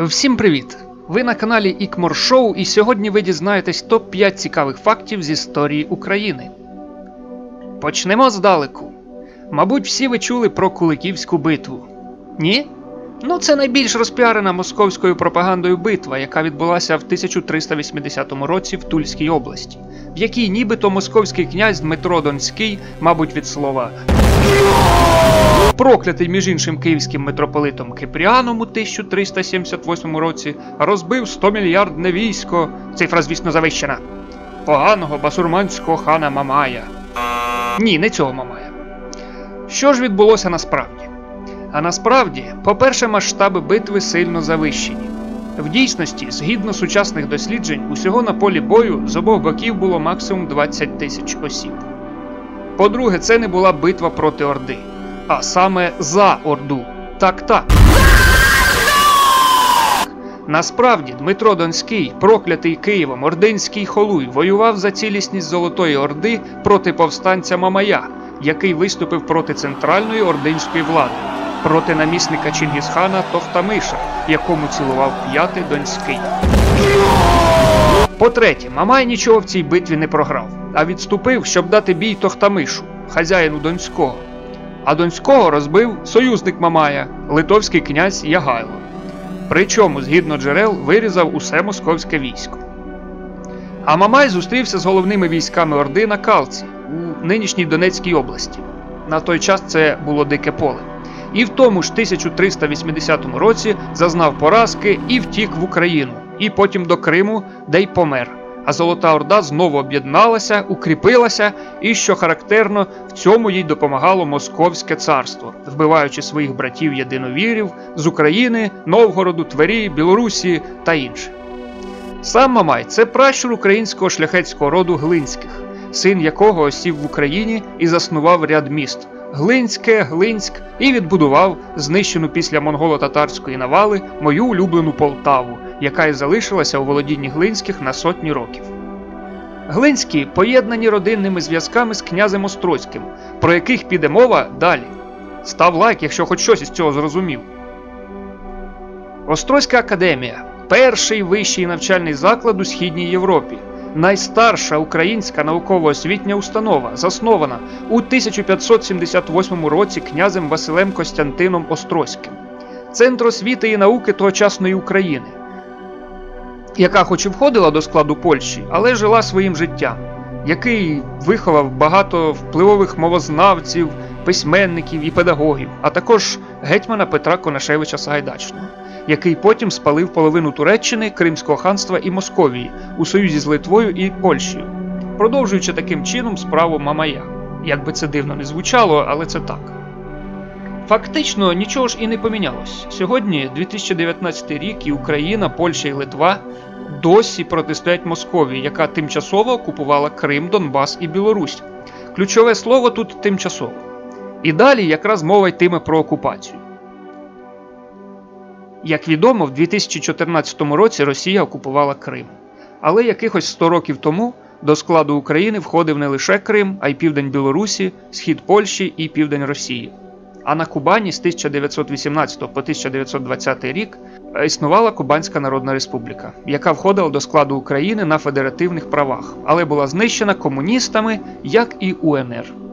Всім привіт! Ви на каналі Ікмор Шоу, і сьогодні ви дізнаєтесь топ-5 цікавих фактів з історії України. Почнемо здалеку. Мабуть, всі ви чули про Куликівську битву. Ні? Ну, це найбільш розпіарена московською пропагандою битва, яка відбулася в 1380 році в Тульській області, в якій нібито московський князь Дмитро Донський, мабуть, від слова проклятий між іншим київським митрополитом Кипріаном у 1378 році, розбив 100 мільярдне військо, цифра, звісно, завищена, поганого басурманського хана Мамая. Ні, не цього Мамая. Що ж відбулося насправді? А насправді, по-перше, масштаби битви сильно завищені. В дійсності, згідно сучасних досліджень, усього на полі бою з обох боків було максимум 20 тисяч осіб. По-друге, це не була битва проти Орди, а саме за Орду. Так так. Насправді Дмитро Донський, проклятий Києвом ординський холуй, воював за цілісність Золотої Орди проти повстанця Мамая, який виступив проти центральної ординської влади, проти намісника Чингісхана Тохтамиша, якому цілував п'ятий Донський. По-третє, Мамай нічого в цій битві не програв, а відступив, щоб дати бій Тохтамишу, хазяїну Донського. А Донського розбив союзник Мамая, литовський князь Ягайло. Причому, згідно джерел, вирізав усе московське військо. А Мамай зустрівся з головними військами Орди на Калці у нинішній Донецькій області. На той час це було дике поле. І в тому ж 1380 році зазнав поразки і втік в Україну, і потім до Криму, де й помер. А Золота Орда знову об'єдналася, укріпилася, і, що характерно, в цьому їй допомагало Московське царство, вбиваючи своїх братів єдиновірів з України, Новгороду, Твері, Білорусі та інше. Сам Мамай це пращур українського шляхетського роду Глинських, син якого осів в Україні і заснував ряд міст. Глинське, Глинськ і відбудував знищену після монголо-татарської навали мою улюблену Полтаву, яка й залишилася у володінні Глинських на сотні років. Глинські поєднані родинними зв'язками з князем Острозьким, про яких піде мова далі. Став лайк, якщо хоч щось із цього зрозумів. Острозька академія перший вищий навчальний заклад у Східній Європі найстарша українська науково-освітня установа, заснована у 1578 році князем Василем Костянтином Острозьким, центр освіти і науки тогочасної України, яка хоч і входила до складу Польщі, але жила своїм життям, який виховав багато впливових мовознавців, письменників і педагогів, а також гетьмана Петра Конашевича Сагайдачного який потім спалив половину Туреччини, Кримського ханства і Московії у союзі з Литвою і Польщею, продовжуючи таким чином справу Мамая. Як би це дивно не звучало, але це так. Фактично нічого ж і не помінялось. Сьогодні 2019 рік і Україна, Польща і Литва досі протистоять Московії, яка тимчасово окупувала Крим, Донбас і Білорусь. Ключове слово тут тимчасово. І далі якраз мова йтиме про окупацію. Як відомо, в 2014 році Росія окупувала Крим. Але якихось 100 років тому до складу України входив не лише Крим, а й південь Білорусі, схід Польщі і південь Росії. А на Кубані з 1918 по 1920 рік існувала Кубанська Народна Республіка, яка входила до складу України на федеративних правах, але була знищена комуністами, як і УНР.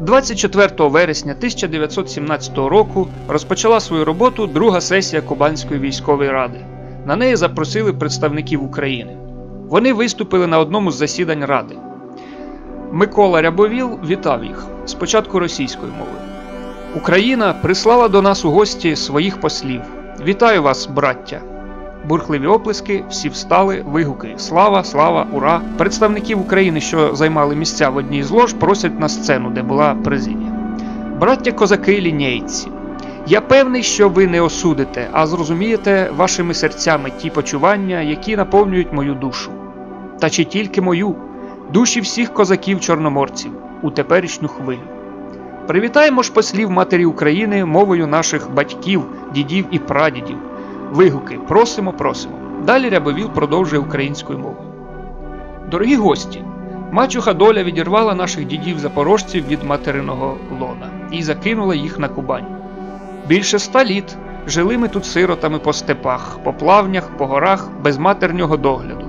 24 вересня 1917 року розпочала свою роботу друга сесія Кубанської військової ради. На неї запросили представників України. Вони виступили на одному з засідань ради. Микола Рябовіл вітав їх спочатку російською мовою. Україна прислала до нас у гості своїх послів. Вітаю вас, браття! Бурхливі оплески, всі встали, вигуки Слава, слава, ура! Представників України, що займали місця в одній з лож, просять на сцену, де була президія. Браття козаки лінійці. Я певний, що ви не осудите, а зрозумієте вашими серцями ті почування, які наповнюють мою душу. Та чи тільки мою, душі всіх козаків-чорноморців у теперішню хвилю. Привітаємо ж послів матері України мовою наших батьків, дідів і прадідів. Вигуки просимо, просимо. Далі Рябовіл продовжує українською мовою. Дорогі гості, мачуха доля відірвала наших дідів запорожців від материного лона і закинула їх на Кубань. Більше ста літ Жили ми тут сиротами по степах, по плавнях, по горах, без матернього догляду.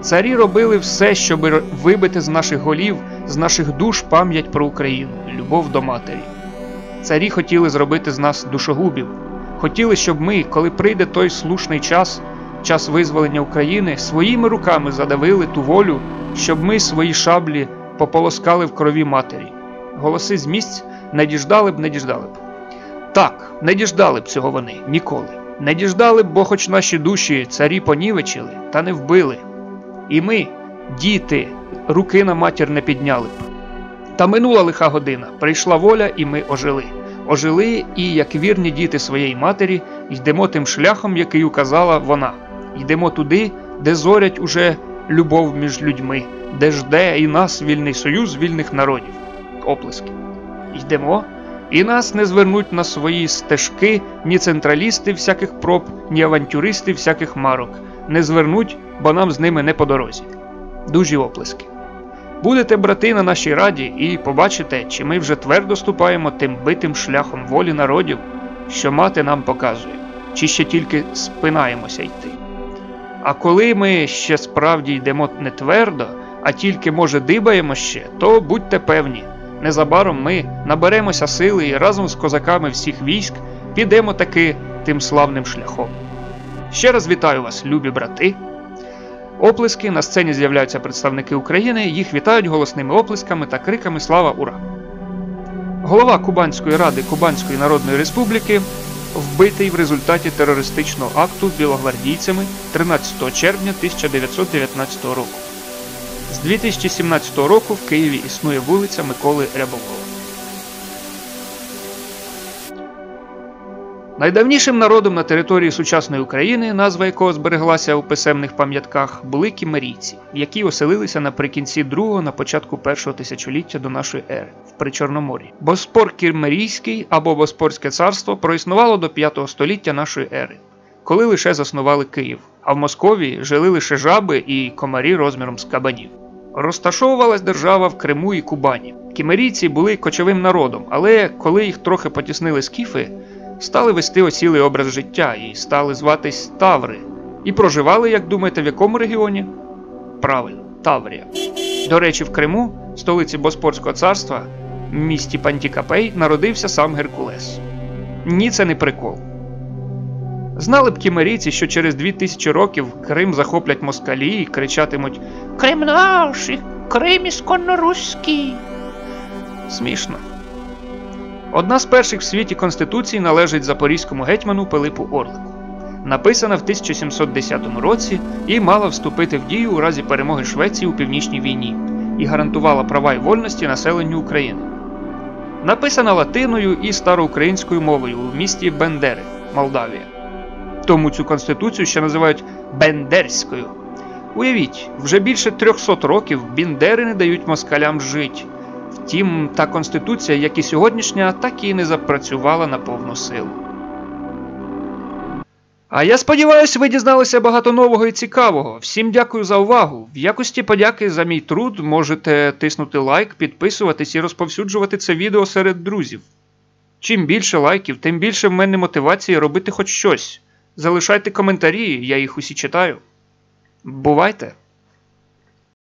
Царі робили все, щоб вибити з наших голів, з наших душ пам'ять про Україну, любов до матері. Царі хотіли зробити з нас душогубів, хотіли, щоб ми, коли прийде той слушний час, час визволення України, своїми руками задавили ту волю, щоб ми свої шаблі пополоскали в крові матері. Голоси з місць не діждали б, не діждали б. Так, не діждали б цього вони ніколи. Не діждали б, бо хоч наші душі царі понівечили, та не вбили. І ми, діти, руки на матір не підняли б. Та минула лиха година, прийшла воля, і ми ожили. Ожили, і, як вірні діти своєї матері, йдемо тим шляхом, який указала вона. Йдемо туди, де зорять уже любов між людьми, де жде і нас вільний союз вільних народів. Оплески. Йдемо, і нас не звернуть на свої стежки ні централісти всяких проб, ні авантюристи всяких марок. Не звернуть, бо нам з ними не по дорозі. Дужі оплески. Будете брати на нашій раді і побачите, чи ми вже твердо ступаємо тим битим шляхом волі народів, що мати нам показує, чи ще тільки спинаємося йти. А коли ми ще справді йдемо не твердо, а тільки, може, дибаємо ще, то будьте певні, незабаром ми наберемося сили і разом з козаками всіх військ підемо таки тим славним шляхом. Ще раз вітаю вас, любі брати. Оплески на сцені з'являються представники України, їх вітають голосними оплесками та криками Слава Ура! Голова Кубанської ради Кубанської Народної Республіки вбитий в результаті терористичного акту білогвардійцями 13 червня 1919 року. З 2017 року в Києві існує вулиця Миколи Рябового. Найдавнішим народом на території сучасної України, назва якого збереглася у писемних пам'ятках, були кімерійці, які оселилися наприкінці другого на початку першого тисячоліття до нашої ери в Причорномор'ї. Боспор Кімерійський або Боспорське царство проіснувало до 5 століття нашої ери, коли лише заснували Київ, а в Московії жили лише жаби і комарі розміром з кабанів. Розташовувалась держава в Криму і Кубані. Кімерійці були кочовим народом, але коли їх трохи потіснили скіфи, стали вести осілий образ життя і стали зватись Таври. І проживали, як думаєте, в якому регіоні? Правильно, Таврія. До речі, в Криму, столиці Боспорського царства, в місті Пантікапей, народився сам Геркулес. Ні, це не прикол. Знали б кімерійці, що через 2000 років Крим захоплять москалі і кричатимуть Крим наш! Крим ісконно руський. Смішно. Одна з перших в світі конституцій належить запорізькому гетьману Пилипу Орлику. Написана в 1710 році і мала вступити в дію у разі перемоги Швеції у північній війні і гарантувала права й вольності населенню України. Написана латиною і староукраїнською мовою у місті Бендери, Молдавія. Тому цю конституцію ще називають Бендерською. Уявіть, вже більше 300 років Бендери не дають москалям жити. Втім, та конституція, як і сьогоднішня, так і не запрацювала на повну силу. А я сподіваюся, ви дізналися багато нового і цікавого. Всім дякую за увагу. В якості подяки за мій труд можете тиснути лайк, підписуватись і розповсюджувати це відео серед друзів. Чим більше лайків, тим більше в мене мотивації робити хоч щось. Залишайте коментарі, я їх усі читаю. Бувайте!